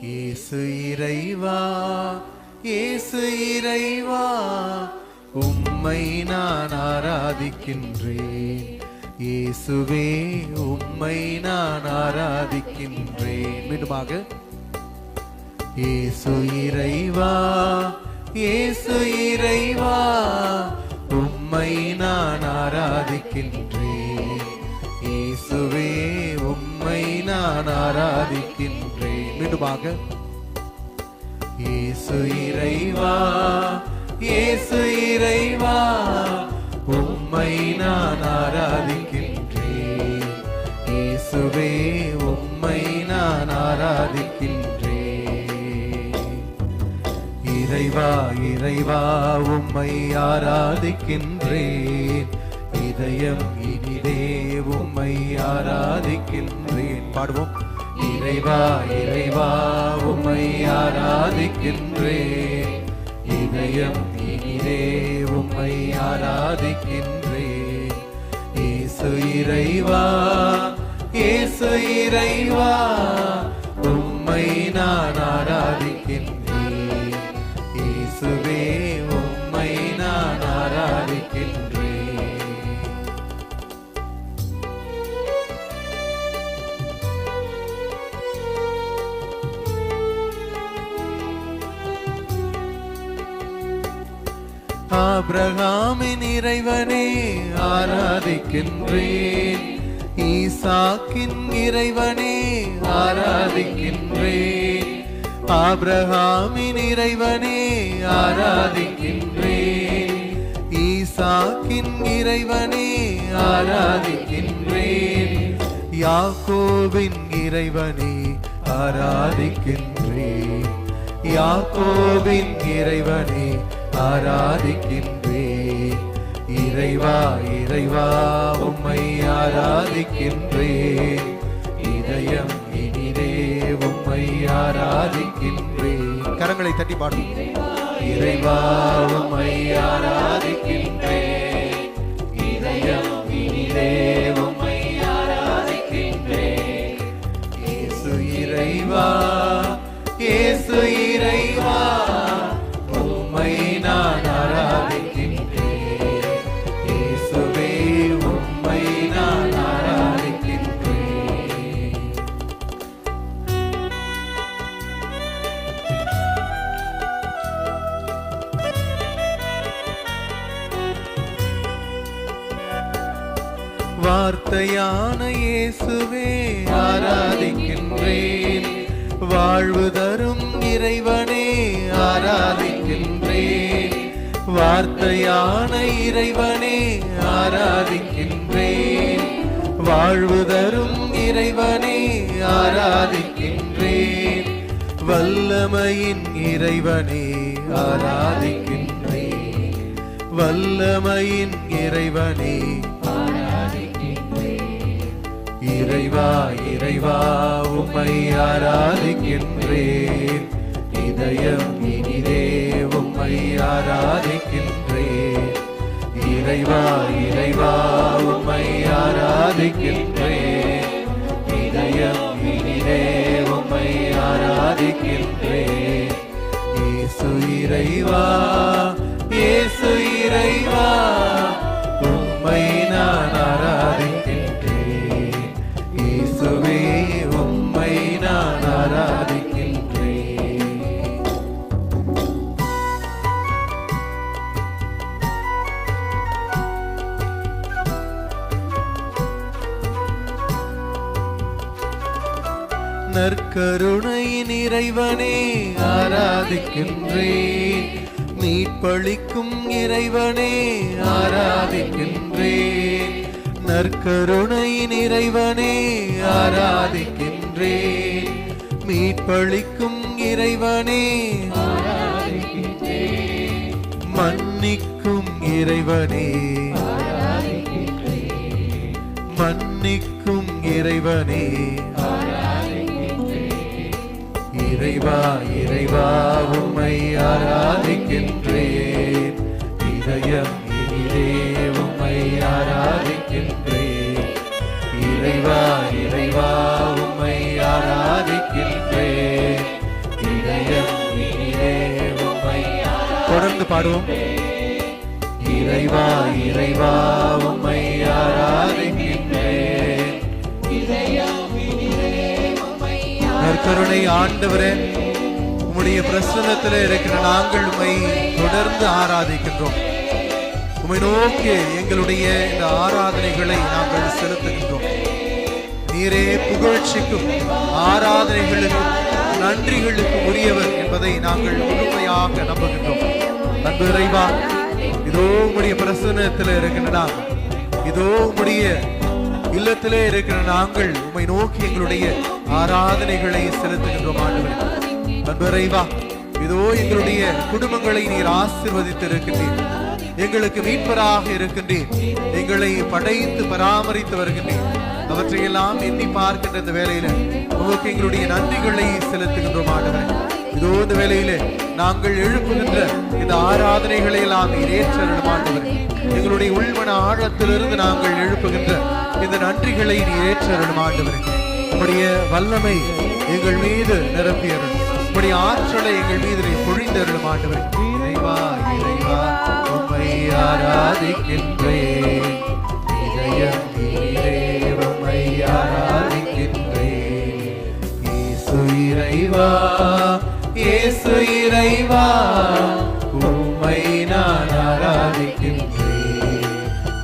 இயேசு இறைவா இயேசு இறைவா உம்மை நான் ஆராதிக்கின்றேன். இயேசுவே உம்மை நான் ஆராதிக்கின்றேன். மீண்டுமாக இயேசு இறைவா இயேசு இறைவா உம்மை நான் ஆராதிக்கின்றேன். இயேசுவே உம்மை நான் ஆராதிக்கின்றேன். வேண்டுமாக இயேசு இறைவா இயேசு இறைவா உம்மை நான் ஆராதிக்கின்றேன். இயேசுவே உம்மை நான் ஆராதிக்கின்றேன். இறைவா இறைவா உம்மை ஆராதிக்கின்றேன். இதயம் இனிதே உம்மை ஆராதிக்கின்றேன். பாடுவோம். இறைவா இறைவா உமை ஆராதிக்கின்றேன் இதயம் இனிதே உம்மை ஆராதிக்கின்றேன் இயேசு இறைவா இயேசு இறைவா உம்மை நான் ஆராதிக்கின்றேன் இயேசுவே ஆபிரகாமின் இறைவனே ஆராதிக்கின்றேன். ஈசாக்கின் இறைவனே ஆராதிக்கின்றேன். ஆபிரகாமின் இறைவனே ஆராதிக்கின்றேன். ஈசாக்கின் இறைவனே ஆராதிக்கின்றேன். யாக்கோவின் இறைவனே ஆராதிக்கின்றேன். யாக்கோவின் இறைவனே ஆராதிக்கின்றேன் இறைவா இறைவா உம்மை ஆராதிக்கின்றேன் இதயம் இனிதே உம்மை ஆராதிக்கின்றேன் கரங்களை தட்டி பாடும் இறைவா உம்மை ஆராதிக்கின்றேன் வார்த்தையான இயேசுவே ஆராதிக்கின்றேன். வாழ்வு தரும் இறைவனே ஆராதிக்கின்றேன். வார்த்தையான இறைவனே ஆராதிக்கின்றேன். வாழ்வு தரும் இறைவனே ஆராதிக்கின்றேன். வல்லமையின் இறைவனே ஆராதிக்கின்றேன். வல்லமையின் இறைவனே இறைவா இறைவா உம்மை ஆராதிக்கின்றேன். இதயம் இனிதே உம்மை ஆராதிக்கின்றேன். இறைவா இறைவா உம்மை ஆராதிக்கின்றேன். இதயம் இனிதே உம்மை ஆராதிக்கின்றேன். இறைவா நற்கருணையின் இறைவனே ஆராதிக்கின்றேன். மீட்பளிக்கும் இறைவனே ஆராதிக்கின்றேன். நற்கருணையின் இறைவனே ஆராதிக்கின்றேன். மீட்பளிக்கும் இறைவனே மன்னிக்கும் இறைவனே மன்னிக்கும் இறைவனே. இறைவா இறைவா உம்மை ஆராதிக்கின்றேன். இதயம் இனிதே உம்மை ஆராதிக்கின்றேன். இறைவா இறைவா உம்மை ஆராதிக்கின்றேன். இதயம் இனிதே உம்மை தொடர்ந்து பாடுவோம். இறைவா இறைவா உம்மை கருணை ஆண்டவரே உம்முடைய பிரசன்னத்தில் இருக்கிற நாங்கள் உண்மை தொடர்ந்து ஆராதிக்கின்றோம். உண்மை நோக்கி எங்களுடைய இந்த ஆராதனைகளை நாங்கள் செலுத்துகின்றோம். நீரே புகழ்ச்சிக்கும் ஆராதனைகளுக்கும் நன்றிகளுக்கு உரியவர் என்பதை நாங்கள் முழுமையாக நம்புகின்றோம். அன்பு இறைவா இதோ உங்களுடைய பிரசன்னத்தில் இருக்கின்றனா இதோ உங்களுடைய இல்லத்திலே இருக்கிற நாங்கள் உண்மை நோக்கி எங்களுடைய ஆராதனைகளை செலுத்துகின்றோம் ஆண்டவரே. அன்பு இதோ எங்களுடைய குடும்பங்களை நீர் ஆசிர்வதித்து இருக்கின்றீர் எங்களுக்கு மீட்பராக இருக்கின்றீர். எங்களை படைத்து பராமரித்து வருகின்றீர். அவற்றையெல்லாம் எண்ணி பார்க்கின்ற இந்த வேலையில உங்களுக்கு எங்களுடைய நன்றிகளை செலுத்துகின்றோம் ஆண்டவரே. இதோ இந்த வேலையில நாங்கள் எழுப்புகின்ற இந்த ஆராதனைகளை எல்லாம் நீர் ஆண்டவரே. எங்களுடைய உள்மன ஆழத்திலிருந்து நாங்கள் எழுப்புகின்ற இந்த நன்றிகளை நீர் ஏற்றருளும் ஆண்டவரே. உம்முடைய வல்லமை எங்கள் மீது நிரப்பியருள் உம்முடைய ஆற்றலை எங்கள் மீது நீர் பொழிந்தருளும் ஆண்டவரே. இறைவா இறைவா உம்மை ஆராதிக்கின்றேன். இதயம் நீரே ஆராதிக்கின்றேன். இயேசு இறைவா இயேசு இறைவா உம்மை நான் ஆராதிக்கின்றேன்.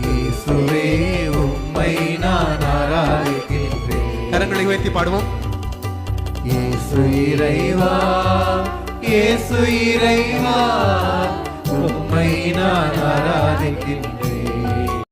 இயேசுவே உம்மை நான் ஆராதி கரங்களை உயர்த்தி பாடுவோம். இயேசு இறைவா இயேசு இறைவா உம்மை நான் ஆராதிக்கின்றேன்.